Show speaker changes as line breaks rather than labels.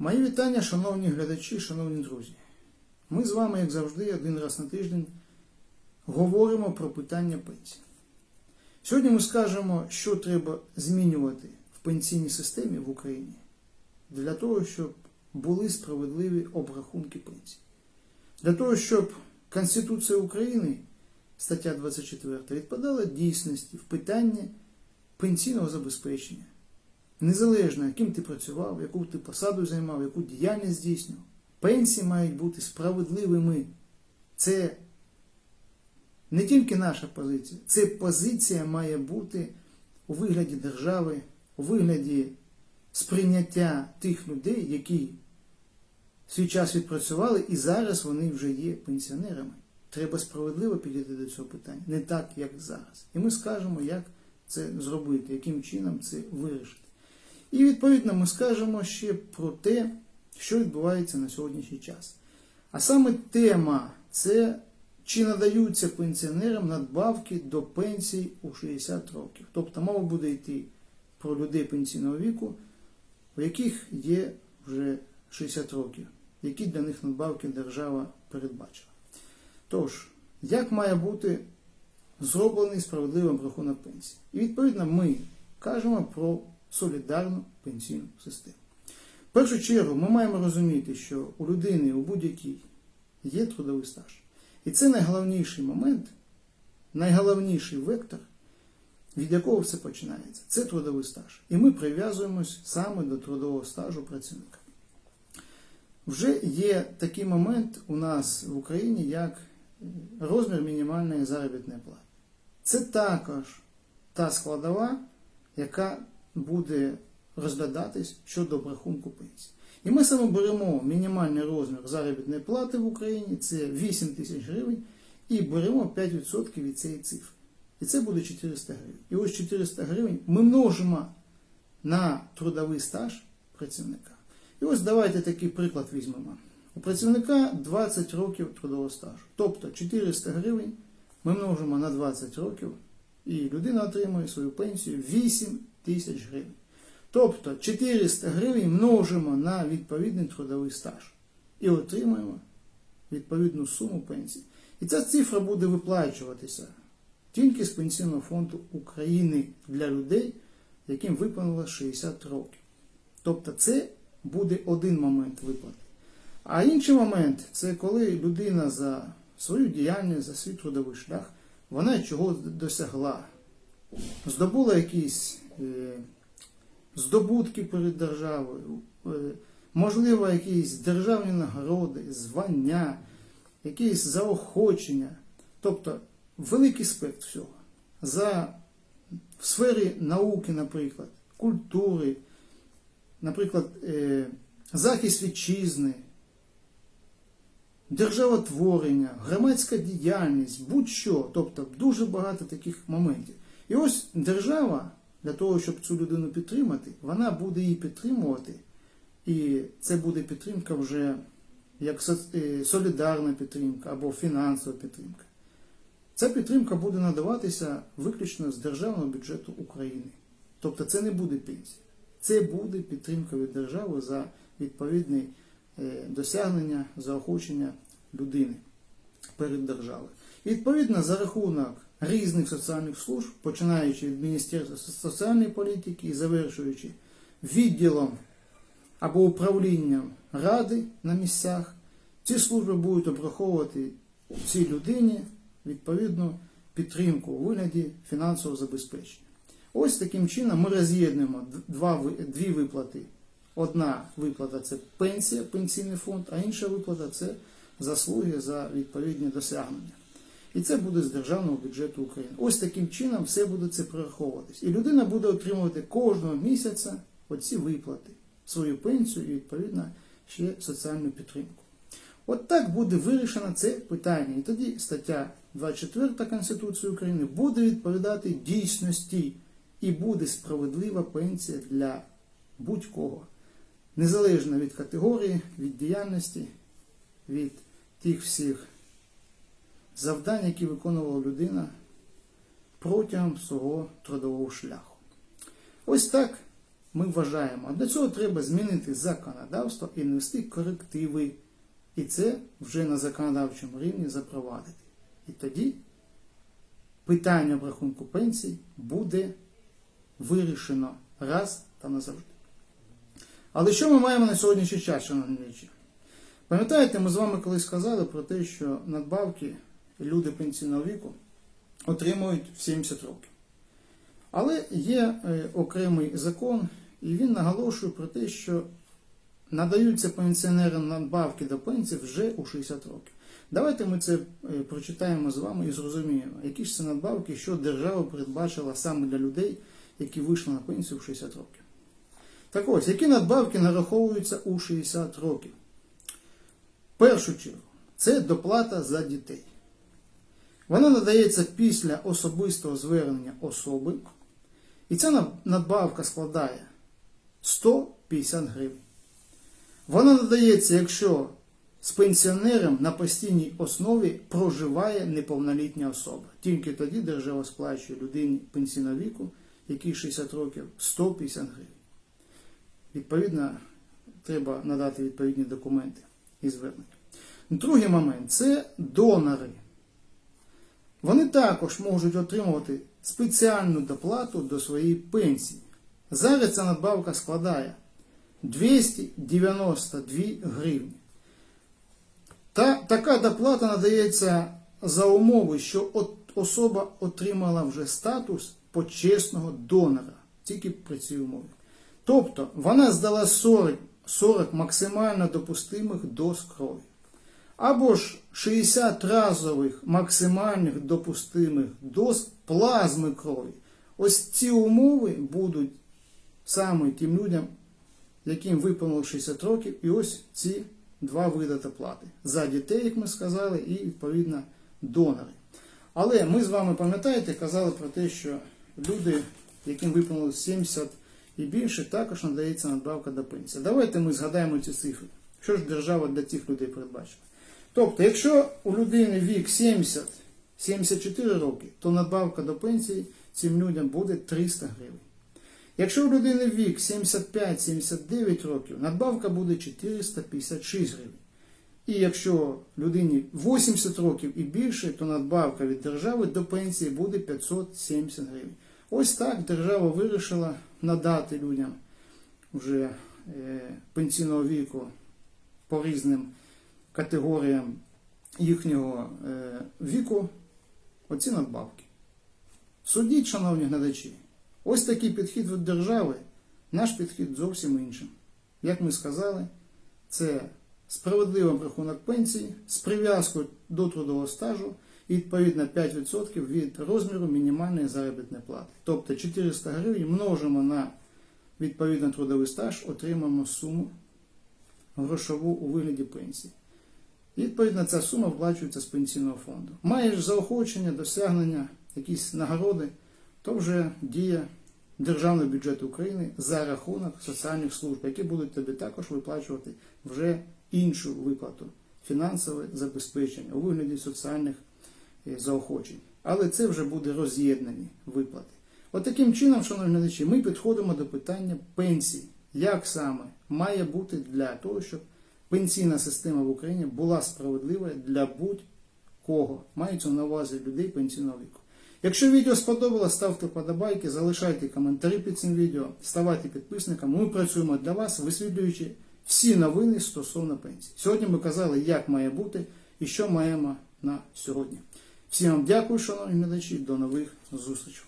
Мої вітання, шановні глядачі, шановні друзі. Ми з вами, як завжди, один раз на тиждень говоримо про питання пенсії. Сьогодні ми скажемо, що треба змінювати в пенсійній системі в Україні для того, щоб були справедливі обрахунки пенсії. Для того, щоб Конституція України, стаття 24, відповідала дійсності в питанні пенсійного забезпечення. Незалежно, яким ти працював, яку ти посаду займав, яку діяльність здійснював, пенсії мають бути справедливими. Це не тільки наша позиція, це позиція має бути у вигляді держави, у вигляді сприйняття тих людей, які свій час відпрацювали, і зараз вони вже є пенсіонерами. Треба справедливо підійти до цього питання, не так, як зараз. І ми скажемо, як це зробити, яким чином це вирішити. І відповідно ми скажемо ще про те, що відбувається на сьогоднішній час. А саме тема це чи надаються пенсіонерам надбавки до пенсій у 60 років. Тобто мова буде йти про людей пенсійного віку, у яких є вже 60 років, які для них надбавки держава передбачила. Тож, як має бути зроблений справедливий обрахунок пенсії? І відповідно ми кажемо про солідарну пенсійну систему. В першу чергу ми маємо розуміти, що у людини у будь-якій є трудовий стаж. І це найголовніший момент, найголовніший вектор, від якого все починається. Це трудовий стаж. І ми прив'язуємось саме до трудового стажу працівника. Вже є такий момент у нас в Україні, як розмір мінімальної заробітної плати. Це також та складова, яка буде розглядатись щодо обрахунку пенсії. І ми саме беремо мінімальний розмір заробітної плати в Україні, це 8 тисяч гривень, і беремо 5% від цієї цифри. І це буде 400 гривень. І ось 400 гривень ми множимо на трудовий стаж працівника. І ось давайте такий приклад візьмемо. У працівника 20 років трудового стажу. Тобто 400 гривень ми множимо на 20 років, і людина отримує свою пенсію 8 тисяч гривень. Тобто 400 гривень множимо на відповідний трудовий стаж і отримуємо відповідну суму пенсії. І ця цифра буде виплачуватися тільки з Пенсійного фонду України для людей, яким виповнило 60 років. Тобто це буде один момент виплати. А інший момент це коли людина за свою діяльність, за свій трудовий шлях, вона чого досягла, здобула якісь здобутки перед державою, е, можливо, якісь державні нагороди, звання, якісь заохочення, тобто великий спектр всього. За в сфері науки, наприклад, культури, наприклад, е, захист вітчизни, державотворення, громадська діяльність, будь-що, тобто дуже багато таких моментів. І ось держава для того, щоб цю людину підтримати, вона буде її підтримувати, і це буде підтримка вже як е, солідарна підтримка або фінансова підтримка. Ця підтримка буде надаватися виключно з державного бюджету України. Тобто це не буде пенсія. Це буде підтримка від держави за відповідне е, досягнення, заохочення людини перед державою. І відповідно за рахунок різних соціальних служб, починаючи від Міністерства соціальної політики і завершуючи відділом або управлінням ради на місцях, ці служби будуть обраховувати цій людині відповідну підтримку у вигляді фінансового забезпечення. Ось таким чином ми роз'єднуємо дві виплати. Одна виплата це пенсія, пенсійний фонд, а інша виплата це заслуги за відповідні досягнення. І це буде з державного бюджету України. Ось таким чином все буде це прораховуватись. І людина буде отримувати кожного місяця оці виплати, свою пенсію і відповідно ще соціальну підтримку. От так буде вирішено це питання. І тоді стаття 24 Конституції України буде відповідати дійсності і буде справедлива пенсія для будь-кого, незалежно від категорії, від діяльності, від тих всіх завдань, які виконувала людина протягом свого трудового шляху. Ось так ми вважаємо. Для цього треба змінити законодавство і внести корективи. І це вже на законодавчому рівні запровадити. І тоді питання обрахунку пенсій буде вирішено раз та назавжди. Але що ми маємо на сьогоднішній час, шановні? Пам'ятаєте, ми з вами колись сказали про те, що надбавки люди пенсійного віку отримують в 70 років. Але є е, окремий закон, і він наголошує про те, що надаються пенсіонерам надбавки до пенсії вже у 60 років. Давайте ми це е, прочитаємо з вами і зрозуміємо, які ж це надбавки, що держава передбачила саме для людей, які вийшли на пенсію в 60 років. Так ось, які надбавки нараховуються у 60 років? В першу чергу, це доплата за дітей. Вона надається після особистого звернення особи, і ця надбавка складає 150 гривень. Вона надається, якщо з пенсіонером на постійній основі проживає неповнолітня особа. Тільки тоді держава сплачує людині пенсійного віку, який 60 років, 150 гривень. Відповідно, треба надати відповідні документи і звернення. Другий момент це донори. Вони також можуть отримувати спеціальну доплату до своєї пенсії. Зараз ця надбавка складає 292 гривні. Та, така доплата надається за умови, що от особа отримала вже статус почесного донора, тільки при цій умові. Тобто вона здала 40, 40 максимально допустимих доз крові. Або ж 60 разових максимальних допустимих доз плазми крові. Ось ці умови будуть саме тим людям, яким виповнило 60 років, і ось ці два види доплати. За дітей, як ми сказали, і відповідно донори. Але ми з вами пам'ятаєте, казали про те, що люди, яким виповнилось 70 і більше, також надається надбавка до пенсії. Давайте ми згадаємо ці цифри. Що ж держава для цих людей передбачила? Тобто, якщо у людини вік 70-74 роки, то надбавка до пенсії цим людям буде 300 гривень. Якщо у людини вік 75-79 років, надбавка буде 456 гривень. І якщо людині 80 років і більше, то надбавка від держави до пенсії буде 570 гривень. Ось так держава вирішила надати людям вже е, пенсійного віку по різним категоріям їхнього е, віку оці надбавки. Судіть, шановні глядачі, ось такий підхід від держави, наш підхід зовсім іншим. Як ми сказали, це справедливий рахунок пенсії з прив'язкою до трудового стажу і відповідно 5% від розміру мінімальної заробітної плати. Тобто 400 гривень множимо на відповідно трудовий стаж, отримаємо суму грошову у вигляді пенсії. Відповідно ця сума вплачується з пенсійного фонду. Маєш заохочення, досягнення, якісь нагороди, то вже діє державний бюджет України за рахунок соціальних служб, які будуть тобі також виплачувати вже іншу виплату фінансове забезпечення у вигляді соціальних е, заохочень. Але це вже буде роз'єднані виплати. От таким чином, шановні глядачі, ми підходимо до питання пенсії. Як саме має бути для того, щоб пенсійна система в Україні була справедливою для будь-кого. Мається на увазі людей пенсійного віку. Якщо відео сподобалось, ставте подобайки, залишайте коментарі під цим відео, ставайте підписниками. Ми працюємо для вас, висвітлюючи всі новини стосовно пенсії. Сьогодні ми казали, як має бути і що маємо на сьогодні. Всім вам дякую, шановні глядачі, до нових зустрічей.